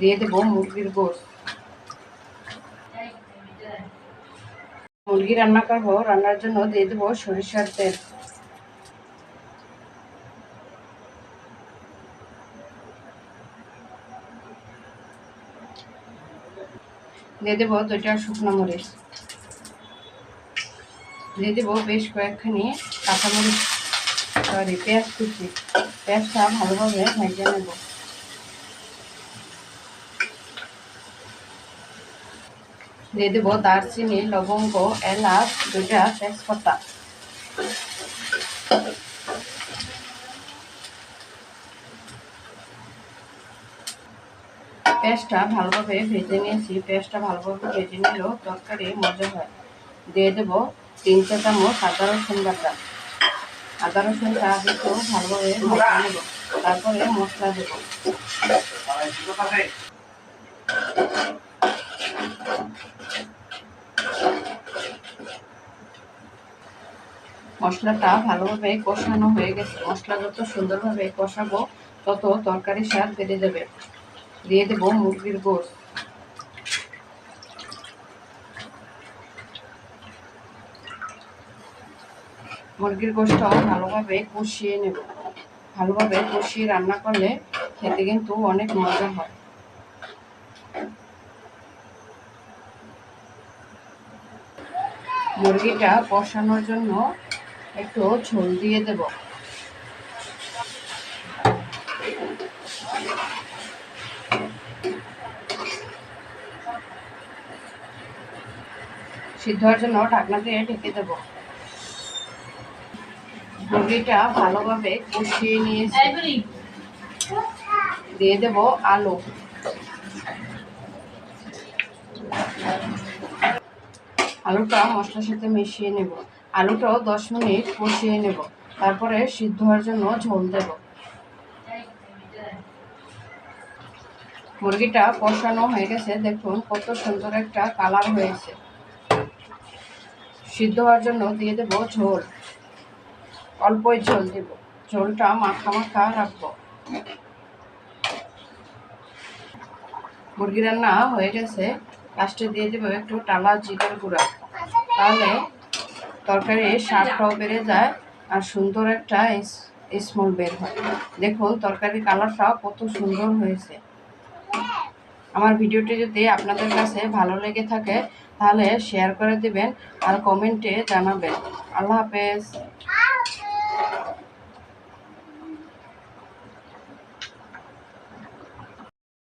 দিয়ে দেবো মুরগির মুরগি রান্না করব, রান্নার জন্য দিয়ে দেবো সরিষার তেল। দিয়ে দেবো দুইটা শুকনো মরিচ। দিয়ে দেবো বেশ কয়েকখানি কাঁচামরিচ সরি পেঁয়াজ কুচি। পেঁয়াজটা ভালোভাবে ভেজে নেব। দিয়ে দেবো দারচিনি, লবঙ্গ, এলাচ, দুইটা তেজপাতা। পেঁয়াজটা ভালোভাবে ভেজে নিয়েছি। পেঁয়াজটা ভালোভাবে ভেজে নিলেও তরকারি মজা হয়। দিয়ে দেবো তিন চা চামচ আদা রসুন বাটা। আদা রসুনটা একটু ভালোভাবে ভেজে নেব। তারপরে মশলা দেবো। মশলাটা ভালোভাবে কষানো হয়ে গেছে। মশলা যত সুন্দরভাবে কষাবো, তত তরকারি স্বাদ বেড়ে যাবে। দিয়ে দেবো মুরগির গোস মুরগির গোশটাও ভালোভাবে কষিয়ে নেব। ভালোভাবে কষিয়ে রান্না করলে খেতে কিন্তু অনেক মজা হয়। মুরগিটা কষানোর জন্য একটু ঝোল দিয়ে দেব। সিদ্ধ হওয়ার জন্য ঢাকনা দিয়ে ঢেকে দেব। মুরগিটা ভালোভাবে কষিয়ে নিয়েছি। দিয়ে দেব আলু। আলুটা মশলার সাথে মিশিয়ে নেব। আলুটাও দশ মিনিট কষিয়ে নেব। তারপরে সিদ্ধ হওয়ার জন্য ঝোল দেব। মুরগিটা কষানো হয়ে গেছে। দেখুন কত সুন্দর একটা কালার হয়েছে। সিদ্ধ হওয়ার জন্য দিয়ে দেব ঝোল। অল্পই ঝোল দেব। ঝোলটা মাখা মাখা রাখব। মুরগি রান্না হয়ে গেছে। লাস্টে দিয়ে দেবো একটু টালা জিরের গুঁড়া। তাহলে তরকারির স্বাদটাও বেড়ে যায় আর সুন্দর একটা স্মল বের হয়। দেখুন তরকারির কালারটাও কত সুন্দর হয়েছে। আমার ভিডিওটি যদি আপনাদের কাছে ভালো লেগে থাকে তাহলে শেয়ার করে দিবেন আর কমেন্টে জানাবেন। আল্লাহ হাফেজ।